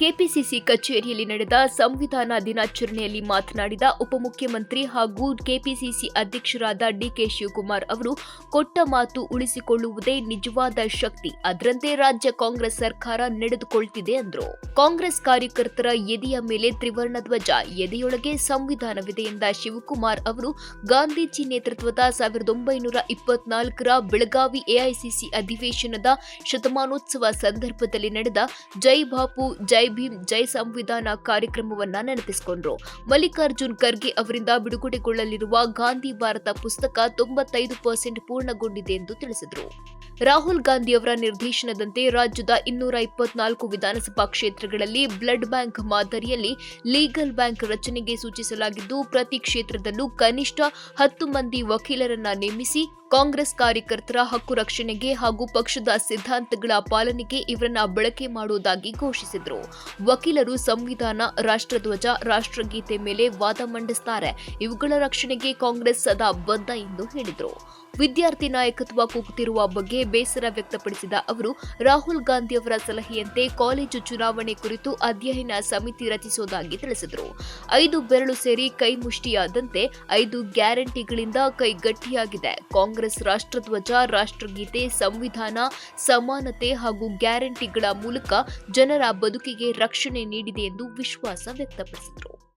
KPCC ಕಚೇರಿಯಲ್ಲಿ ನಡೆದ ಸಂವಿಧಾನ ದಿನಾಚರಣೆಯಲ್ಲಿ ಮಾತನಾಡಿದ ಉಪಮುಖ್ಯಮಂತ್ರಿ ಹಾಗೂ ಕೆಪಿಸಿಸಿ ಅಧ್ಯಕ್ಷರಾದ ಡಿಕೆ ಶಿವಕುಮಾರ್ ಅವರು, ಕೊಟ್ಟ ಮಾತು ಉಳಿಸಿಕೊಳ್ಳುವುದೇ ನಿಜವಾದ ಶಕ್ತಿ, ಅದರಂತೆ ರಾಜ್ಯ ಕಾಂಗ್ರೆಸ್ ಸರ್ಕಾರ ನಡೆದುಕೊಳ್ತಿದೆ ಎಂದರು ಕಾಂಗ್ರೆಸ್ ಕಾರ್ಯಕರ್ತರ ಎದೆಯ ಮೇಲೆ ತ್ರಿವರ್ಣ ಧ್ವಜ, ಎದೆಯೊಳಗೆ ಸಂವಿಧಾನವಿದೆ ಎಂದ ಶಿವಕುಮಾರ್ ಅವರು, ಗಾಂಧೀಜಿ ನೇತೃತ್ವದ ಸಾವಿರದ ಒಂಬೈನೂರ ಇಪ್ಪತ್ನಾಲ್ಕರ ಬೆಳಗಾವಿ ಎಐಸಿಸಿ ಅಧಿವೇಶನದ ಶತಮಾನೋತ್ಸವ ಸಂದರ್ಭದಲ್ಲಿ ನಡೆದ ಜೈ ಬಾಪು, ಜೈ ಭೀಮ್ ಜೈ ಸಂವಿಧಾನ ಕಾರ್ಯಕ್ರಮವನ್ನ ನೆನಪಿಸಿಕೊಂಡ್ರು. ಮಲ್ಲಿಕಾರ್ಜುನ್ ಖರ್ಗೆ ಅವರಿಂದ ಬಿಡುಗಡೆಗೊಳ್ಳಲಿರುವ ಗಾಂಧಿ ಭಾರತ ಪುಸ್ತಕ ತೊಂಬತ್ತೈದು ಪರ್ಸೆಂಟ್ ಪೂರ್ಣಗೊಂಡಿದೆ ಎಂದು ತಿಳಿಸಿದರು. ರಾಹುಲ್ ಗಾಂಧಿ ಅವರ ನಿರ್ದೇಶನದಂತೆ ರಾಜ್ಯದ ಇನ್ನೂರ ಇಪ್ಪತ್ನಾಲ್ಕು ವಿಧಾನಸಭಾ ಕ್ಷೇತ್ರಗಳಲ್ಲಿ ಬ್ಲಡ್ ಬ್ಯಾಂಕ್ ಮಾದರಿಯಲ್ಲಿ ಲೀಗಲ್ ಬ್ಯಾಂಕ್ ರಚನೆಗೆ ಸೂಚಿಸಲಾಗಿದ್ದು, ಪ್ರತಿ ಕ್ಷೇತ್ರದಲ್ಲೂ ಕನಿಷ್ಠ ಹತ್ತು ಮಂದಿ ವಕೀಲರನ್ನ ನೇಮಿಸಿ ಕಾಂಗ್ರೆಸ್ ಕಾರ್ಯಕರ್ತರ ಹಕ್ಕು ರಕ್ಷಣೆಗೆ ಹಾಗೂ ಪಕ್ಷದ ಸಿದ್ಧಾಂತಗಳ ಪಾಲನೆಗೆ ಇವರನ್ನ ಬಳಕೆ ಮಾಡುವುದಾಗಿ ಘೋಷಿಸಿದರು. ವಕೀಲರು ಸಂವಿಧಾನ, ರಾಷ್ಟ್ರಧ್ವಜ, ರಾಷ್ಟ್ರಗೀತೆ ಮೇಲೆ ವಾದ ಮಂಡಿಸುತ್ತಾರೆ ಇವುಗಳ ರಕ್ಷಣೆಗೆ ಕಾಂಗ್ರೆಸ್ ಸದಾ ಬದ್ಧ ಎಂದು ಹೇಳಿದರು. ವಿದ್ಯಾರ್ಥಿ ನಾಯಕತ್ವ ಕುಗ್ಗುತ್ತಿರುವ ಬಗ್ಗೆ ಬೇಸರ ವ್ಯಕ್ತಪಡಿಸಿದ ಅವರು, ರಾಹುಲ್ ಗಾಂಧಿ ಅವರ ಸಲಹೆಯಂತೆ ಕಾಲೇಜು ಚುನಾವಣೆ ಕುರಿತು ಅಧ್ಯಯನ ಸಮಿತಿ ರಚಿಸುವುದಾಗಿ ತಿಳಿಸಿದರು. ಐದು ಬೆರಳು ಸೇರಿ ಕೈ ಮುಷ್ಟಿಯಾದಂತೆ ಐದು ಗ್ಯಾರಂಟಿಗಳಿಂದ ಕೈ ಗಟ್ಟಿಯಾಗಿದೆ ಕಾಂಗ್ರೆಸ್ ರಾಷ್ಟ್ರಧ್ವಜ ರಾಷ್ಟ್ರಗೀತೆ, ಸಂವಿಧಾನ, ಸಮಾನತೆ ಹಾಗೂ ಗ್ಯಾರಂಟಿಗಳ ಮೂಲಕ ಜನರ ಬದುಕಿಗೆ ರಕ್ಷಣೆ ನೀಡಿದೆ ಎಂದು ವಿಶ್ವಾಸ ವ್ಯಕ್ತಪಡಿಸಿದರು.